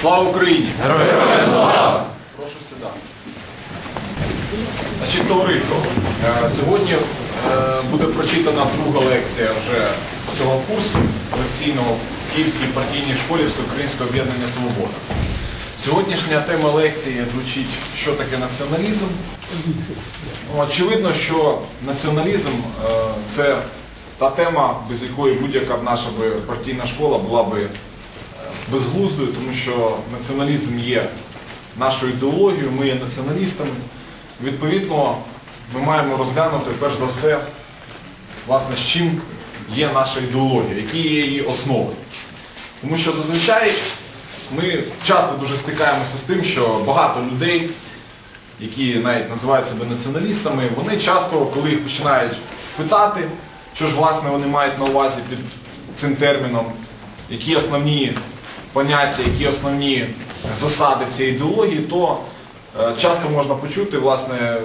Слава Україні! Героям слава! Прошу сідати. Значить, товариство, е, сьогодні е, буде прочитана друга лекція вже цього курсу лекційного в Київській партійній школі Всеукраїнського об'єднання Свобода. Сьогоднішня тема лекції звучить, що таке націоналізм. Ну, Очевидно, що націоналізм е, це та тема, без якої будь-яка наша партійна школа була би безглуздою, тому що націоналізм є нашою ідеологією, ми є націоналістами. Відповідно, ми маємо розглянути перш за все, власне, з чим є наша ідеологія, які є її основи. Тому що зазвичай ми часто дуже стикаємося з тим, що багато людей, які навіть називають себе націоналістами, вони часто, коли їх починають питати, що ж власне вони мають на увазі під цим терміном, які основні поняття, які основні засади цієї ідеології, то е, часто можна почути власне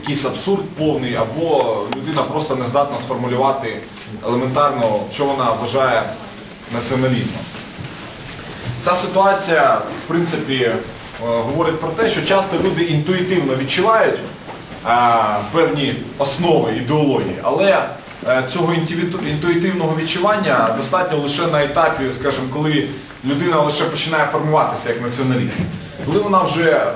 якийсь абсурд повний, або людина просто не здатна сформулювати елементарно, що вона вважає націоналізмом. Ця ситуація, в принципі, е, говорить про те, що часто люди інтуїтивно відчувають е, певні основи ідеології, але цього інтуїтивного відчування достатньо лише на етапі, скажімо, коли людина лише починає формуватися як націоналіст. Коли вона вже,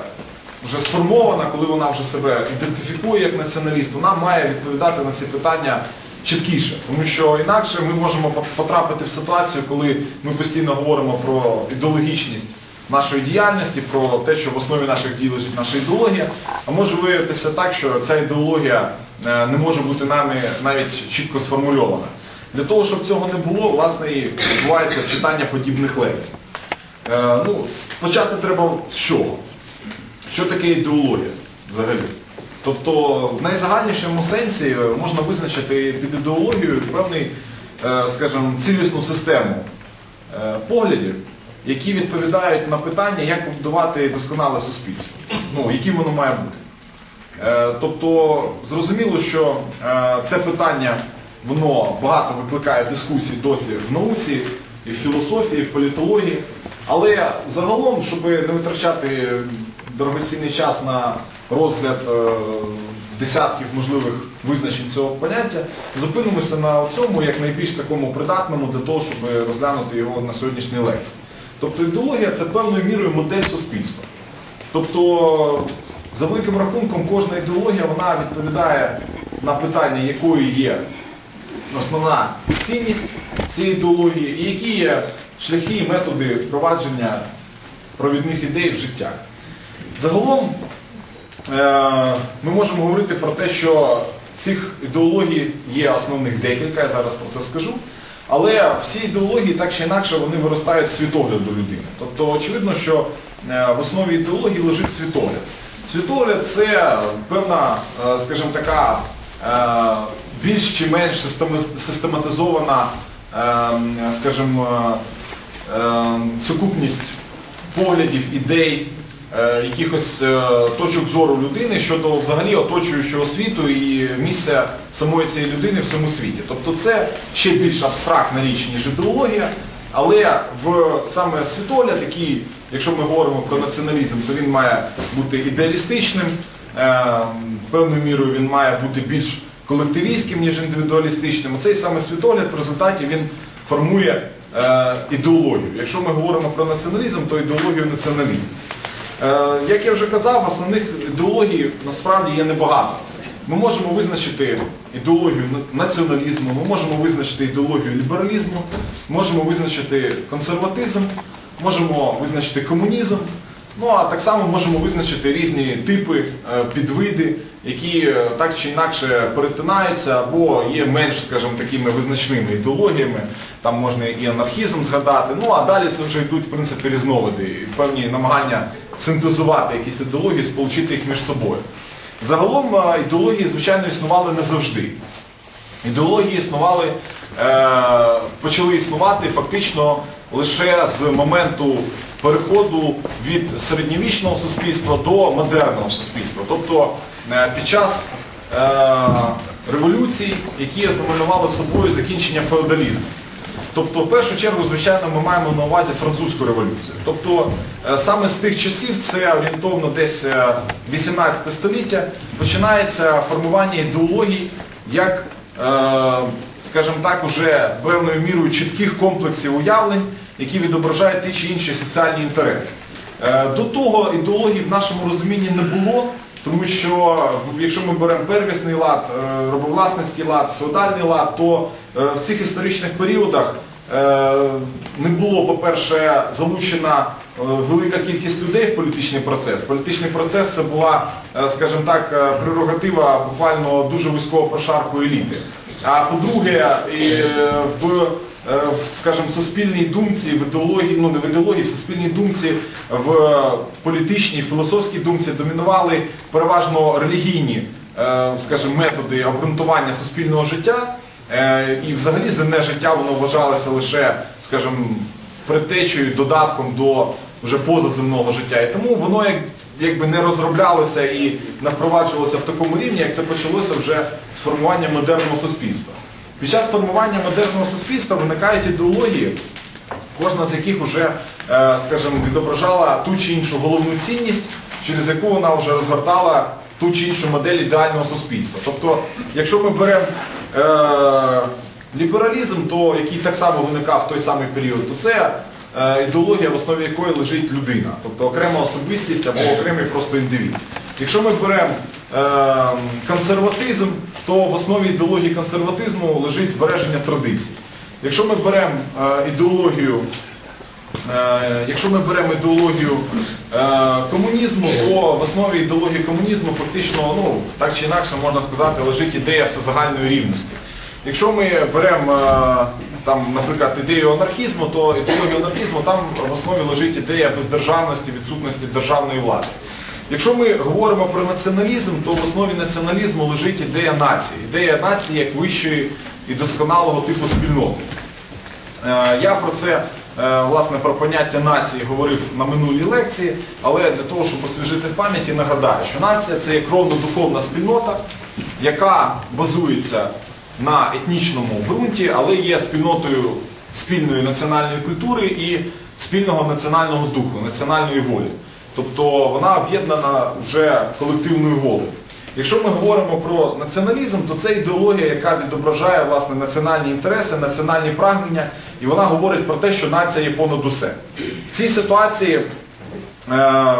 вже сформована, коли вона вже себе ідентифікує як націоналіст, вона має відповідати на ці питання чіткіше, тому що інакше ми можемо потрапити в ситуацію, коли ми постійно говоримо про ідеологічність нашої діяльності, про те, що в основі наших дій лежить наша ідеологія, а може виявитися так, що ця ідеологія е, не може бути нами навіть чітко сформульована. Для того, щоб цього не було, власне, і відбувається читання подібних лекцій. Е, Ну, почати треба з чого? Що таке ідеологія взагалі? Тобто в найзагальнішому сенсі е, можна визначити під ідеологією певний, е, скажімо, цілісну систему е, поглядів, які відповідають на питання, як побудувати досконале суспільство, ну, яким воно має бути. Тобто зрозуміло, що це питання воно багато викликає дискусій досі в науці, і в філософії, і в політології. Але загалом, щоб не витрачати дорогоцінний час на розгляд е, десятків можливих визначень цього поняття, зупинимося на цьому як найбільш такому придатному для того, щоб розглянути його на сьогоднішній лекції. Тобто ідеологія це певною мірою модель суспільства. Тобто, за великим рахунком, кожна ідеологія вона відповідає на питання, якою є основна цінність цієї ідеології, і які є шляхи і методи впровадження провідних ідей в життя. Загалом е, ми можемо говорити про те, що цих ідеологій є основних декілька, я зараз про це скажу. Але всі ідеології так чи інакше вони виростають з світогляду людини. Тобто очевидно, що е, в основі ідеології лежить світогляд. Світогляд це певна, е, скажімо така, більш чи менш систематизована, е, скажімо, е, е, сукупність поглядів, ідей, е, якихось е, точок зору людини щодо взагалі оточуючого світу і місця самої цієї людини в цьому світі. Тобто це ще більш абстрактна річ, ніж ідеологія, але в саме світогляд, який, якщо ми говоримо про націоналізм, то він має бути ідеалістичним, е, певною мірою він має бути більш колективістським, ніж індивідуалістичним. Цей саме світогляд в результаті він формує е, ідеологію. Якщо ми говоримо про націоналізм, то ідеологію націоналізм. Е, Як я вже казав, основних ідеологій насправді є небагато. Ми можемо визначити ідеологію націоналізму, ми можемо визначити ідеологію лібералізму, можемо визначити консерватизм, можемо визначити комунізм. Ну а так само можемо визначити різні типи, е, підвиди, які е, так чи інакше перетинаються або є менш, скажімо, такими визначними ідеологіями. Там можна і анархізм згадати. Ну а далі це вже йдуть в принципі різновиди, певні намагання синтезувати якісь ідеології, сполучити їх між собою. Загалом е, ідеології, звичайно, існували не завжди. Ідеології існували, почали існувати фактично лише з моменту переходу від середньовічного суспільства до модерного суспільства. Тобто е, під час е, революцій, які знаменували собою закінчення феодалізму. Тобто, в першу чергу, звичайно, ми маємо на увазі французьку революцію. Тобто, е, саме з тих часів, це орієнтовно десь е, 18 століття, починається формування ідеологій як, скажімо так, уже певною мірою чітких комплексів уявлень, які відображають ті чи інші соціальні інтереси. Е, До того ідеології в нашому розумінні не було, тому що якщо ми беремо первісний лад, е, робовласницький лад, феодальний лад, то е, в цих історичних періодах не було, по-перше, залучена велика кількість людей в політичний процес. Політичний процес це була, скажімо так, прерогатива буквально дуже вузького прошарку еліти. А по-друге, в, е, в, скажімо, суспільній думці, в ідеології, ну не в ідеології, в суспільній думці, в політичній, філософській думці домінували переважно релігійні, е, скажімо, методи обґрунтування суспільного життя. Е, І взагалі земне життя воно вважалося лише, скажімо, предтечею, додатком до вже позаземного життя. І тому воно як, якби не розроблялося і не впроваджувалося в такому рівні, як це почалося вже з формування модерного суспільства. Під час формування модерного суспільства виникають ідеології, кожна з яких вже, е, скажімо, відображала ту чи іншу головну цінність, через яку вона вже розгортала ту чи іншу модель ідеального суспільства. Тобто, якщо ми беремо е, лібералізм, то який так само виникав в той самий період, то це е, ідеологія, в основі якої лежить людина, тобто окрема особистість або окремий просто індивід. Якщо ми беремо е, консерватизм, то в основі ідеології консерватизму лежить збереження традицій. Якщо ми беремо е, ідеологію Е, Якщо ми беремо ідеологію е, комунізму, то в основі ідеології комунізму фактично, ну, так чи інакше можна сказати, лежить ідея всезагальної рівності. Якщо ми беремо, там, наприклад, ідею анархізму, то ідеологію анархізму там в основі лежить ідея бездержавності, відсутності державної влади. Якщо ми говоримо про націоналізм, то в основі націоналізму лежить ідея нації. Ідея нації як вищої і досконалого типу спільноти. Е, Я про це, е, власне, про поняття нації говорив на минулій лекції, але для того, щоб освіжити в пам'яті, нагадаю, що нація це є кровно-духовна спільнота, яка базується на етнічному ґрунті, але є спільнотою спільної національної культури і спільного національного духу, національної волі. Тобто вона об'єднана вже колективною волею. Якщо ми говоримо про націоналізм, то це ідеологія, яка відображає власне національні інтереси, національні прагнення, і вона говорить про те, що нація є понад усе. В цій ситуації е,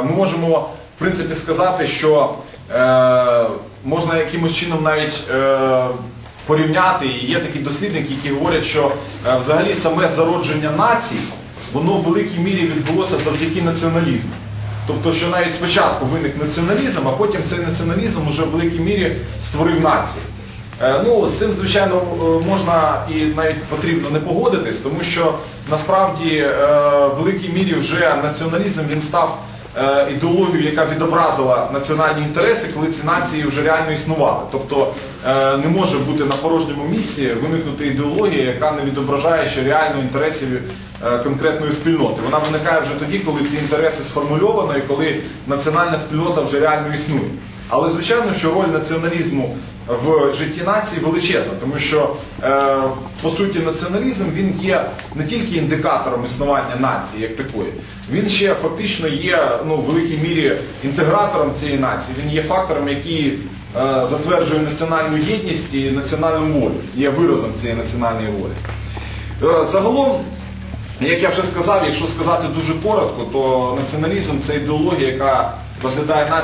ми можемо в принципі сказати, що е, можна якимось чином навіть е, порівняти, і є такі дослідники, які говорять, що е, взагалі саме зародження націй, воно в великій мірі відбулося завдяки націоналізму. Тобто, що навіть спочатку виник націоналізм, а потім цей націоналізм вже в великій мірі створив нації. Е, Ну, з цим, звичайно, е, можна і навіть потрібно не погодитись, тому що насправді е, в великій мірі вже націоналізм він став ідеологією, яка відобразила національні інтереси, коли ці нації вже реально існували. Тобто не може бути на порожньому місці виникнути ідеологія, яка не відображає ще реально інтересів конкретної спільноти. Вона виникає вже тоді, коли ці інтереси сформульовано і коли національна спільнота вже реально існує. Але звичайно, що роль націоналізму в житті нації величезна, тому що е, по суті націоналізм він є не тільки індикатором існування нації як такої, він ще фактично є ну, в великій мірі інтегратором цієї нації. Він є фактором, який е, затверджує національну єдність і національну волю, є виразом цієї національної волі. Е, загалом. Як я вже сказав, якщо сказати дуже коротко, то націоналізм це ідеологія, яка розглядає націю.